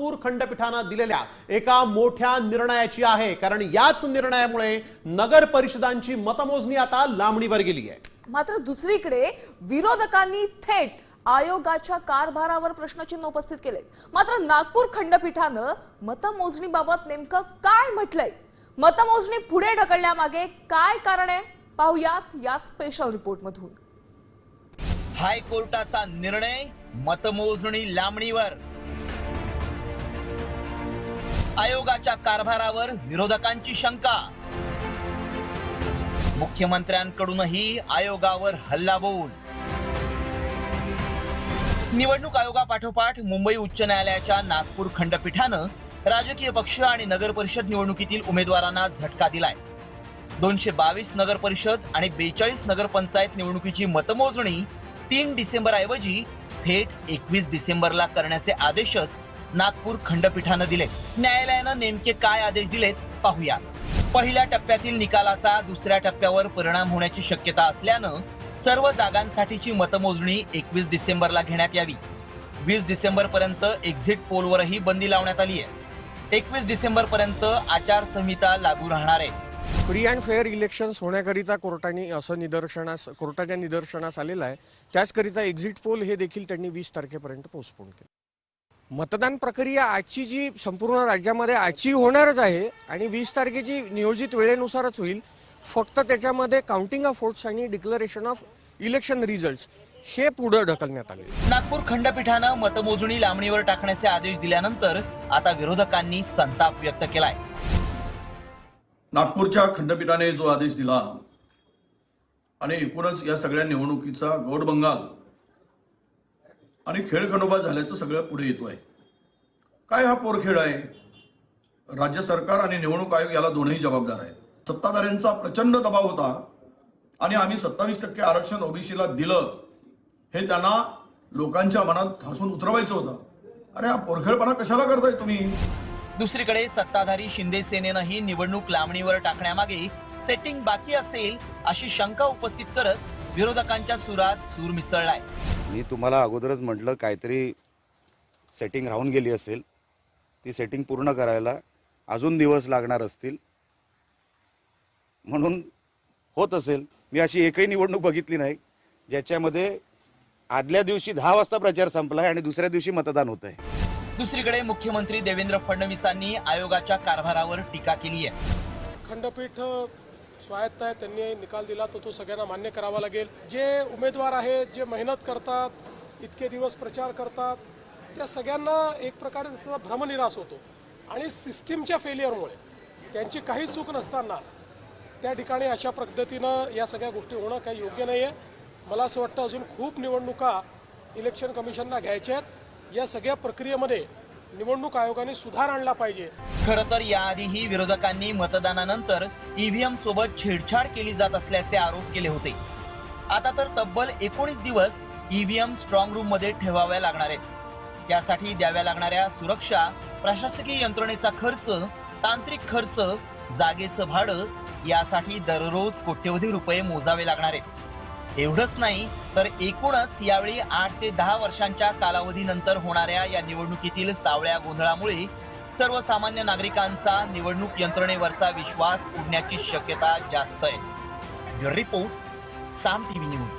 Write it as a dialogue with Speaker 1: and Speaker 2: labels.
Speaker 1: नागपूर खंडपीठानं दिलेल्या एका मोठ्या निर्णयाची आहे. कारण याच निर्णयामुळे नगर परिषदांची मतमोजणी आता लांबणीवर गेली आहे.
Speaker 2: मात्र दुसरीकडे विरोधकांनी थेट आयोगाच्या कारभारावर प्रश्नचिन्ह उपस्थित केले. मात्र नागपूर खंडपीठानं मतमोजणीबाबत नेमकं काय म्हटलंय? मतमोजणी पुढे ढकलण्यामागे काय कारण आहे? पाहुयात या स्पेशल रिपोर्ट मधून.
Speaker 3: हायकोर्टाचा निर्णय मतमोजणी लांबणीवर. आयोगाच्या कारभारावर विरोधकांची शंका. मुख्यमंत्र्यांकडूनही आयोगावर हल्लाबोल. निवडणूक आयोगापाठोपाठ मुंबई उच्च न्यायालयाच्या नागपूर खंडपीठानं राजकीय पक्ष आणि नगर परिषद निवडणुकीतील उमेदवारांना झटका दिलाय. दोनशे बावीस नगर परिषद आणि बेचाळीस नगरपंचायत निवडणुकीची मतमोजणी तीन डिसेंबर ऐवजी थेट एकवीस डिसेंबरला करण्याचे आदेशच नागपूर खंडपीठानं दिले न्यायालयानं नेमके काय आदेश दिलेत पाहूया पहिल्या टप्प्यातील निकालाचा दुसऱ्या टप्प्यावर परिणाम होण्याची शक्यता असल्यानं सर्व जागांसाठीची मतमोजणी एकवीस डिसेंबरला घेण्यात यावी. वीस डिसेंबर पर्यंत एक्झिट पोलवरही बंदी लावण्यात आली आहे. एकवीस डिसेंबर पर्यंत आचारसंहिता लागू राहणार आहे.
Speaker 4: फ्री अँड फेअर इलेक्शन्स होण्याकरिता कोर्टाने असं निदर्शनास कोर्टाच्या निदर्शनास आलेलं आहे. त्याचकरिता एक्झिट पोल हे देखील त्यांनी वीस तारखेपर्यंत पोस्टपोन केलं. मतदान प्रक्रिया आजची जी संपूर्ण राज्यामध्ये आजची होणारच आहे आणि वीस तारखेची नियोजित वेळेनुसारच होईल फक्त त्याच्यामध्ये काउंटिंग ऑफ वोट्स आणि डिक्लरेशन ऑफ इलेक्शन रिझल्ट हे पुढे ढकलण्यात आले.
Speaker 3: नागपूर खंडपीठानं मतमोजणी लांबणीवर टाकण्याचे आदेश दिल्यानंतर आता विरोधकांनी संताप व्यक्त केलाय.
Speaker 5: नागपूरच्या खंडपीठाने जो आदेश दिला आणि एकूणच या सगळ्या निवडणुकीचा गोडबंगाल आणि खेळखंडोबा झाल्याचं सगळं पुढे येतो आहे. काय हा पोरखेळ आहे? राज्य सरकार आणि निवडणूक आयोग याला दोनही जबाबदार आहेत. सत्ताधाऱ्यांचा प्रचंड दबाव होता आणि आम्ही सत्तावीस टक्के आरक्षण ओबीसीला दिलं. हे त्यांना लोकांच्या मनात हसून उतरवायचं होतं. अरे हा पोरखेळपणा कशाला करताय तुम्ही?
Speaker 3: दुसरीकडे सत्ताधारी शिंदे सेनेनंही निवडणूक लांबणीवर टाकण्यामागे सेटिंग बाकी असेल अशी शंका उपस्थित करत विरोधकांच्या सुरात सूर मिसळलाय.
Speaker 6: मी तुम्हाला अगोदरच म्हटलं काहीतरी सेटिंग राहून गेली असेल. ती सेटिंग पूर्ण करायला अजून दिवस लागणार असतील. म्हणून होत असेल. मी अशी एकही निवडणूक बघितली नाही ज्याच्यामध्ये आदल्या दिवशी दहा वाजता प्रचार संपला आहे आणि दुसऱ्या दिवशी मतदान होत आहे
Speaker 3: दुसरीकडे मुख्यमंत्री देवेंद्र फडणवीसांनी आयोगाच्या कारभारावर टीका केली आहे
Speaker 7: खंडपीठ स्वायत्त आहे त्यांनी निकाल दिला तर तो सगळ्यांना मान्य करावा लागेल. जे उमेदवार आहेत जे मेहनत करतात इतके दिवस प्रचार करतात त्या सगळ्यांना एक प्रकारे त्याचा भ्रमनिराश होतो. आणि सिस्टीमच्या फेलियरमुळे त्यांची काही चूक नसताना त्या ठिकाणी अशा पद्धतीनं या सगळ्या गोष्टी होणं काही योग्य नाही आहे मला असं वाटतं अजून खूप निवडणुका इलेक्शन कमिशनला घ्यायच्या आहेत. या सगळ्या प्रक्रियेमध्ये निवडणूक आयोगाने सुधार आणला पाहिजे.
Speaker 3: खर तर याआधीही विरोधकांनी मतदानानंतर ईव्हीएम सोबत छेडछाड केली जात असल्याचे आरोप केले होते. आता तर तब्बल एकोणीस दिवस ईव्हीएम स्ट्रॉंग रूममध्ये ठेवाव्या लागणार आहेत. त्यासाठी द्याव्या लागणाऱ्या सुरक्षा प्रशासकीय यंत्रणेचा खर्च तांत्रिक खर्च जागेचं भाडं यासाठी दररोज कोट्यवधी रुपये मोजावे लागणार आहेत. एवढंच नाही तर एकूणच यावेळी आठ ते दहा वर्षांच्या कालावधीनंतर होणाऱ्या या निवडणुकीतील सावळ्या गोंधळामुळे सर्वसामान्य नागरिकांचा निवडणूक यंत्रणेवरचा विश्वास उडण्याची शक्यता जास्त आहे. Bureau report Saam TV news.